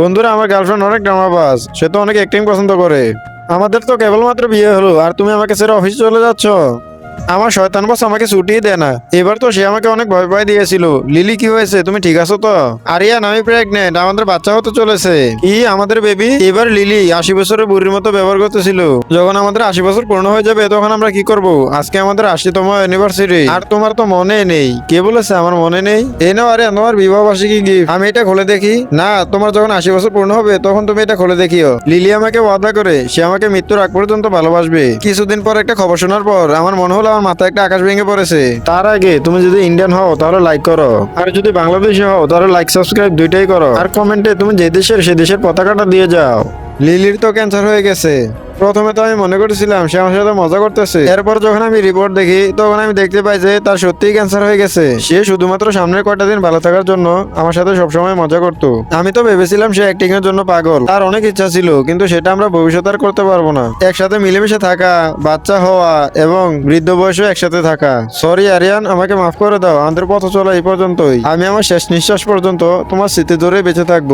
বন্ধুরা, আমার গার্লফ্রেন্ড অনেক ড্রামাবাজ সে তো অনেক অ্যাক্টিং পছন্দ করে। আমাদের তো কেবলমাত্র বিয়ে হলো, আর তুমি আমাকে ছেড়ে অফিসে চলে যাচ্ছ। আমার শয়তান বস আমাকে ছুটিয়ে দেয় না। এবার তো সে আমাকে অনেক ভয় ভয় দিয়েছিল। লিলি, কি হয়েছে? তুমি ঠিক আছো তো? আরিয়ান, আমি প্রেগনেন্ট আমাদের বাচ্চা হতে চলেছে। কি, আমাদের বেবি এবার লিলি আশি বছরের বুড়ির মতো ব্যবহার করতেছিল। যখন আমাদের আশি বছর পূর্ণ হয়ে যাবে, তখন আমরা কি করব? আজকে আমাদের আশিতম অ্যানিভার্সারি আর তোমার তো মনে নেই। কে বলেছে আমার মনে নেই? এই নাও আরে তোমার বিবাহ বার্ষিকী গিফট আমি এটা খুলে দেখি। না, তোমার যখন আশি বছর পূর্ণ হবে, তখন তুমি এটা খুলে দেখিও। লিলি আমাকে ওয়াদা করে, সে আমাকে মৃত্যুর আগ পর্যন্ত ভালোবাসবে। কিছুদিন পর একটা খবর শোনার পর, আমার মনে হলো আমার মাথায় একটা আকাশ ভেঙে পড়েছে। তার আগে তুমি যদি ইন্ডিয়ান হও, তাহলে লাইক করো। আর যদি বাংলাদেশে হও, তাহলে লাইক সাবস্ক্রাইব দুইটাই করো। আর কমেন্টে তুমি যে দেশের, সে দেশের পতাকাটা দিয়ে যাও। লিলির তো ক্যান্সার হয়ে গেছে। প্রথমে তো আমি মনে করেছিলাম সে আমার সাথে মজা করতেছে। এরপর যখন আমি রিপোর্ট দেখি, তখন আমি দেখতে পাই যে তার সত্যিই ক্যান্সার হয়ে গেছে। সে শুধুমাত্র সামনের কয়টা দিন ভালো থাকার জন্য আমার সাথে সবসময় মজা করতো। আমি তো ভেবেছিলাম সে অ্যাক্টিং এর জন্য পাগল। তার অনেক ইচ্ছা ছিল, কিন্তু সেটা আমরা ভবিষ্যতে আর করতে পারব না। একসাথে মিলেমিশে থাকা, বাচ্চা হওয়া এবং বৃদ্ধ বয়সে একসাথে থাকা। সরি আরিয়ান আমাকে মাফ করে দাও। আমাদের পথ চলা এই পর্যন্তই। আমি আমার শেষ নিঃশ্বাস পর্যন্ত তোমার স্মৃতি ধরে বেঁচে থাকব।